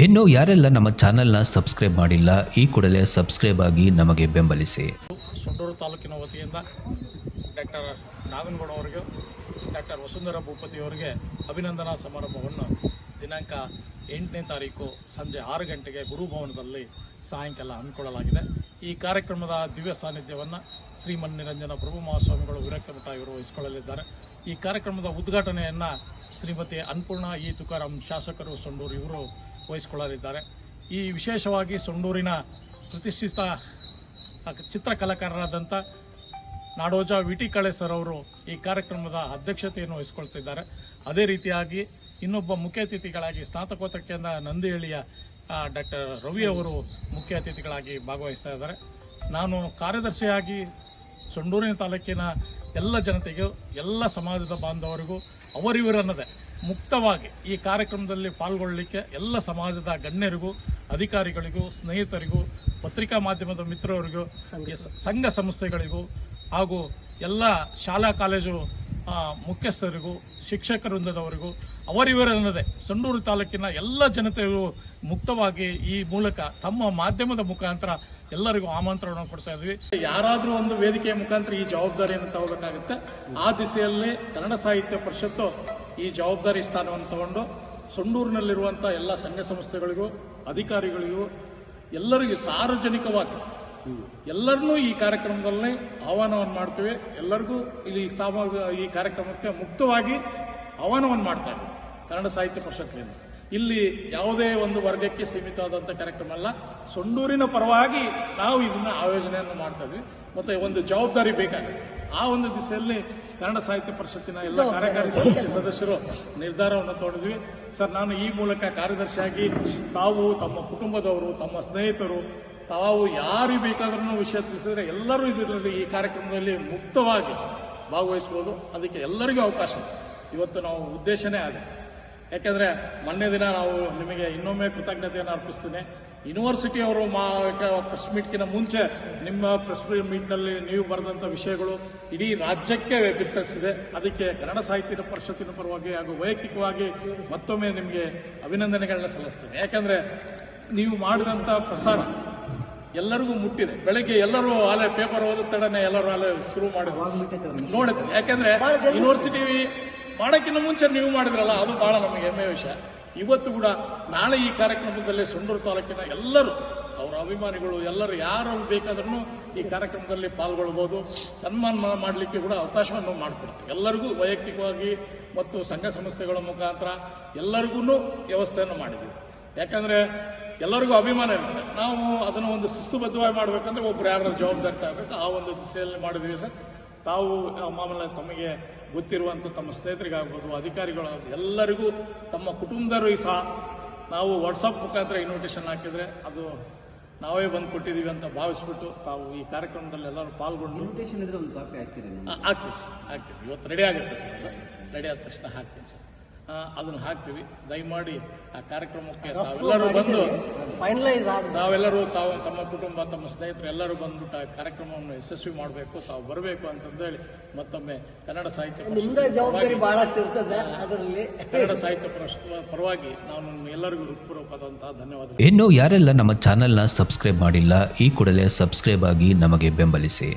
ಇನ್ನು ಯಾರೆಲ್ಲ ನಮ್ಮ ಚಾನೆಲ್ನ ಸಬ್ಸ್ಕ್ರೈಬ್ ಮಾಡಿಲ್ಲ, ಈ ಕೂಡಲೇ ಸಬ್ಸ್ಕ್ರೈಬ್ ಆಗಿ ನಮಗೆ ಬೆಂಬಲಿಸಿ. ಸೊಂಡೂರು ತಾಲೂಕಿನ ವತಿಯಿಂದ ಡಾಕ್ಟರ್ ನಾಗನಗೌಡ ಅವರಿಗೆ, ಡಾಕ್ಟರ್ ವಸುಂಧರ ಭೂಪತಿ ಅವರಿಗೆ ಅಭಿನಂದನಾ ಸಮಾರಂಭವನ್ನು ದಿನಾಂಕ ಎಂಟನೇ ತಾರೀಕು ಸಂಜೆ ಆರು ಗಂಟೆಗೆ ಗುರುಭವನದಲ್ಲಿ ಸಾಯಂಕಾಲ ಹಮ್ಮಿಕೊಳ್ಳಲಾಗಿದೆ. ಈ ಕಾರ್ಯಕ್ರಮದ ದಿವ್ಯ ಸಾನ್ನಿಧ್ಯವನ್ನು ಶ್ರೀಮನ್ ನಿರಂಜನ ಪ್ರಭು ಮಹಾಸ್ವಾಮಿಗಳು ವಿರಕ್ತ ಮಠ ಇವರು ವಹಿಸಿಕೊಳ್ಳಲಿದ್ದಾರೆ. ಈ ಕಾರ್ಯಕ್ರಮದ ಉದ್ಘಾಟನೆಯನ್ನು ಶ್ರೀಮತಿ ಅನ್ನಪೂರ್ಣ ಈ ತುಕಾರಾಮ್ ಶಾಸಕರು, ಸೊಂಡೂರು ಇವರು ವಹಿಸಿಕೊಳ್ಳಲಿದ್ದಾರೆ. ಈ ವಿಶೇಷವಾಗಿ ಸೊಂಡೂರಿನ ಪ್ರತಿಷ್ಠಿತ ಚಿತ್ರಕಲಾಕಾರರಾದಂಥ Nadoja V T Kale sir ಅವರು ಈ ಕಾರ್ಯಕ್ರಮದ ಅಧ್ಯಕ್ಷತೆಯನ್ನು ವಹಿಸಿಕೊಳ್ತಿದ್ದಾರೆ. ಅದೇ ರೀತಿಯಾಗಿ ಇನ್ನೊಬ್ಬ ಮುಖ್ಯ ಅತಿಥಿಗಳಾಗಿ ಸ್ನಾತಕೋತ್ತರಕ್ಕೆಂದ ನಂದಿಹಳ್ಳಿಯ ಡಾಕ್ಟರ್ ರವಿ ಅವರು ಮುಖ್ಯ ಅತಿಥಿಗಳಾಗಿ ಭಾಗವಹಿಸ್ತಾ ಇದ್ದಾರೆ. ನಾನು ಕಾರ್ಯದರ್ಶಿಯಾಗಿ ಸೊಂಡೂರಿನ ತಾಲೂಕಿನ ಎಲ್ಲ ಜನತೆಗೂ, ಎಲ್ಲ ಸಮಾಜದ ಬಾಂಧವರಿಗೂ ಅವರಿವರನ್ನದೇ ಮುಕ್ತವಾಗಿ ಈ ಕಾರ್ಯಕ್ರಮದಲ್ಲಿ ಪಾಲ್ಗೊಳ್ಳಲಿಕ್ಕೆ ಎಲ್ಲ ಸಮಾಜದ ಗಣ್ಯರಿಗೂ ಅಧಿಕಾರಿಗಳಿಗೂ ಸ್ನೇಹಿತರಿಗೂ ಪತ್ರಿಕಾ ಮಾಧ್ಯಮದ ಮಿತ್ರರಿಗೂ ಸಂಘ ಸಂಸ್ಥೆಗಳಿಗೂ ಹಾಗೂ ಎಲ್ಲ ಶಾಲಾ ಕಾಲೇಜು ಮುಖ್ಯಸ್ಥರಿಗೂ ಶಿಕ್ಷಕ ವೃಂದದವರಿಗೂ ಅವರಿವರನ್ನದೇ ಸಂಡೂರು ತಾಲೂಕಿನ ಎಲ್ಲ ಜನತೆಗೂ ಮುಕ್ತವಾಗಿ ಈ ಮೂಲಕ ತಮ್ಮ ಮಾಧ್ಯಮದ ಮುಖಾಂತರ ಎಲ್ಲರಿಗೂ ಆಮಂತ್ರಣ ಕೊಡ್ತಾ ಇದ್ವಿ. ಯಾರಾದರೂ ಒಂದು ವೇದಿಕೆಯ ಮುಖಾಂತರ ಈ ಜವಾಬ್ದಾರಿಯನ್ನು ತಗೋಬೇಕಾಗುತ್ತೆ. ಆ ದಿಸೆಯಲ್ಲಿ ಕನ್ನಡ ಸಾಹಿತ್ಯ ಪರಿಷತ್ತು ಈ ಜವಾಬ್ದಾರಿ ಸ್ಥಾನವನ್ನು ತಗೊಂಡು ಸೊಂಡೂರಿನಲ್ಲಿರುವಂಥ ಎಲ್ಲ ಸಂಘ ಸಂಸ್ಥೆಗಳಿಗೂ, ಅಧಿಕಾರಿಗಳಿಗೂ, ಎಲ್ಲರಿಗೂ ಸಾರ್ವಜನಿಕವಾಗಿ ಎಲ್ಲರನ್ನೂ ಈ ಕಾರ್ಯಕ್ರಮದಲ್ಲಿ ಆಹ್ವಾನವನ್ನು ಮಾಡ್ತೀವಿ. ಎಲ್ಲರಿಗೂ ಇಲ್ಲಿ ಸಾಮಾಜಿಕ ಈ ಕಾರ್ಯಕ್ರಮಕ್ಕೆ ಮುಕ್ತವಾಗಿ ಆಹ್ವಾನವನ್ನು ಮಾಡ್ತಾ ಇದ್ದೀವಿ. ಕನ್ನಡ ಸಾಹಿತ್ಯ ಪರಿಷತ್ನಿಂದ ಇಲ್ಲಿ ಯಾವುದೇ ಒಂದು ವರ್ಗಕ್ಕೆ ಸೀಮಿತವಾದಂಥ ಕಾರ್ಯಕ್ರಮ ಅಲ್ಲ. ಸೊಂಡೂರಿನ ಪರವಾಗಿ ನಾವು ಇದನ್ನು ಆಯೋಜನೆಯನ್ನು ಮಾಡ್ತಾ ಇದ್ವಿ ಮತ್ತು ಒಂದು ಜವಾಬ್ದಾರಿ ಬೇಕಾಗಿದೆ. ಆ ಒಂದು ದಿಸೆಯಲ್ಲಿ ಕನ್ನಡ ಸಾಹಿತ್ಯ ಪರಿಷತ್ತಿನ ಎಲ್ಲ ಕಾರ್ಯಕಾರಿ ಸಮಿತಿ ಸದಸ್ಯರು ನಿರ್ಧಾರವನ್ನು ತಗೊಂಡಿದ್ವಿ ಸರ್ ನಾನು ಈ ಮೂಲಕ ಕಾರ್ಯದರ್ಶಿಯಾಗಿ ತಾವು ತಮ್ಮ ಕುಟುಂಬದವರು ತಮ್ಮ ಸ್ನೇಹಿತರು ತಾವು ಯಾರು ಬೇಕಾದ್ರೂ ವಿಷಯ ತಿಳಿಸಿದ್ರೆ ಎಲ್ಲರೂ ಇದರಲ್ಲಿ ಈ ಕಾರ್ಯಕ್ರಮದಲ್ಲಿ ಮುಕ್ತವಾಗಿ ಭಾಗವಹಿಸ್ಬೋದು. ಅದಕ್ಕೆ ಎಲ್ಲರಿಗೂ ಅವಕಾಶ. ಇವತ್ತು ನಾವು ಉದ್ದೇಶನೇ ಆಗಿದೆ ಯಾಕೆಂದರೆ ಮೊನ್ನೆ ದಿನ ನಾವು ನಿಮಗೆ ಇನ್ನೊಮ್ಮೆ ಕೃತಜ್ಞತೆಯನ್ನು ಅರ್ಪಿಸ್ತೇನೆ. ಯೂನಿವರ್ಸಿಟಿ ಅವರು ಮಾ ಪ್ರೆಸ್ ಮೀಟ್ಗಿನ ಮುಂಚೆ ನಿಮ್ಮ ಪ್ರೆಸ್ ಮೀಟ್ನಲ್ಲಿ ನೀವು ಬರೆದಂಥ ವಿಷಯಗಳು ಇಡೀ ರಾಜ್ಯಕ್ಕೆ ವಿಸ್ತರಿಸಿದೆ. ಅದಕ್ಕೆ ಕನ್ನಡ ಸಾಹಿತ್ಯ ಪರಿಷತ್ತಿನ ಪರವಾಗಿ ಹಾಗೂ ವೈಯಕ್ತಿಕವಾಗಿ ಮತ್ತೊಮ್ಮೆ ನಿಮಗೆ ಅಭಿನಂದನೆಗಳನ್ನ ಸಲ್ಲಿಸ್ತೇನೆ. ಯಾಕಂದ್ರೆ ನೀವು ಮಾಡಿದಂಥ ಪ್ರಸಾರ ಎಲ್ಲರಿಗೂ ಮುಟ್ಟಿದೆ. ಬೆಳಗ್ಗೆ ಎಲ್ಲರೂ ಆಲೆ ಪೇಪರ್ ಓದಿದ ತಡನೆ ಎಲ್ಲರೂ ಆಲೆ ಶುರು ಮಾಡಿದ್ರು. ನೋಡಿದ್ರು ಯಾಕಂದ್ರೆ ಯೂನಿವರ್ಸಿಟಿ ಮಾಡೋಕ್ಕಿಂತ ಮುಂಚೆ ನೀವು ಮಾಡಿದ್ರಲ್ಲ ಅದು ಬಹಳ ನಮಗೆ ಹೆಮ್ಮೆ ವಿಷಯ. ಇವತ್ತು ಕೂಡ ನಾಳೆ ಈ ಕಾರ್ಯಕ್ರಮದಲ್ಲಿ ಸುಂದರ ತಾಲೂಕಿನ ಎಲ್ಲರೂ ಅವರ ಅಭಿಮಾನಿಗಳು ಎಲ್ಲರೂ ಯಾರು ಬೇಕಾದ್ರೂ ಈ ಕಾರ್ಯಕ್ರಮದಲ್ಲಿ ಪಾಲ್ಗೊಳ್ಬೋದು, ಸನ್ಮಾನ ಮಾಡಲಿಕ್ಕೆ ಕೂಡ ಅವಕಾಶವನ್ನು ಮಾಡಿಕೊಡ್ತೀವಿ. ಎಲ್ಲರಿಗೂ ವೈಯಕ್ತಿಕವಾಗಿ ಮತ್ತು ಸಂಘ ಸಂಸ್ಥೆಗಳ ಮುಖಾಂತರ ಎಲ್ಲರಿಗೂ ವ್ಯವಸ್ಥೆಯನ್ನು ಮಾಡಿದ್ದೀವಿ ಯಾಕಂದರೆ ಎಲ್ಲರಿಗೂ ಅಭಿಮಾನ ಇರುತ್ತೆ. ನಾವು ಅದನ್ನು ಒಂದು ಶಿಸ್ತುಬದ್ಧವಾಗಿ ಮಾಡಬೇಕಂದ್ರೆ ಒಬ್ಬರು ಯಾರು ಜವಾಬ್ದಾರಿ ತಗೋಬೇಕು. ಆ ಒಂದು ದಿಸೆಯಲ್ಲಿ ಮಾಡಿದ್ವಿ ಸರ್. ತಾವು ಮಾಮೂಲ ತಮಗೆ ಗೊತ್ತಿರುವಂಥ ತಮ್ಮ ಸ್ನೇಹಿತರಿಗಾಗ್ಬೋದು ಅಧಿಕಾರಿಗಳಾಗ್ಬೋದು ಎಲ್ಲರಿಗೂ ತಮ್ಮ ಕುಟುಂಬದವರಿಗೆ ಸಹ ನಾವು ವಾಟ್ಸಪ್ ಮುಖಾಂತರ ಇನ್ವಿಟೇಷನ್ ಹಾಕಿದರೆ ಅದು ನಾವೇ ಬಂದು ಕೊಟ್ಟಿದ್ದೀವಿ ಅಂತ ಭಾವಿಸ್ಬಿಟ್ಟು ತಾವು ಈ ಕಾರ್ಯಕ್ರಮದಲ್ಲಿ ಎಲ್ಲರೂ ಪಾಲ್ಗೊಂಡು ಇನ್ವಿಟೇಷನ್ ಇದ್ರೆ ಒಂದು ಕಾಪಿ ಹಾಕ್ತೀರಿ ಹಾಕ್ತೀನಿ ಸರ್ ಹಾಕ್ತೀನಿ. ಇವತ್ತು ರೆಡಿ ಆಗುತ್ತೆ ಸರ್. ರೆಡಿ ಆದ ತಕ್ಷಣ ಹಾಕ್ತೀನಿ ಸರ್. ಅದನ್ನು ಹಾಕ್ತೀವಿ. ದಯಮಾಡಿ ಆ ಕಾರ್ಯಕ್ರಮಕ್ಕೆ ತಾವೆಲ್ಲರೂ ಬಂದು ಫೈನಲೈಸ್ ಆಗಿ ತಾವೆಲ್ಲರೂ ತಾವು ತಮ್ಮ ಕುಟುಂಬ ತಮ್ಮ ಸ್ನೇಹಿತರು ಎಲ್ಲರೂ ಬಂದ್ಬಿಟ್ಟು ಆ ಕಾರ್ಯಕ್ರಮವನ್ನು ಯಶಸ್ವಿ ಮಾಡಬೇಕು ತಾವು ಬರಬೇಕು ಅಂತಂದೇಳಿ ಮತ್ತೊಮ್ಮೆ ಕನ್ನಡ ಸಾಹಿತ್ಯ ಜವಾಬ್ದಾರಿ ಬಹಳಷ್ಟು ಇರ್ತದೆ ಅದರಲ್ಲಿ. ಕನ್ನಡ ಸಾಹಿತ್ಯ ಪರವಾಗಿ ನಾನು ನಿಮ್ಮ ಎಲ್ಲರಿಗೂ ಹೃತ್ಪೂರ್ವಕವಾದಂತಹ ಧನ್ಯವಾದಗಳು. ಇನ್ನು ಯಾರೆಲ್ಲ ನಮ್ಮ ಚಾನೆಲ್ನ ಸಬ್ಸ್ಕ್ರೈಬ್ ಮಾಡಿಲ್ಲ ಈ ಕೂಡಲೇ ಸಬ್ಸ್ಕ್ರೈಬ್ ಆಗಿ ನಮಗೆ ಬೆಂಬಲಿಸಿ.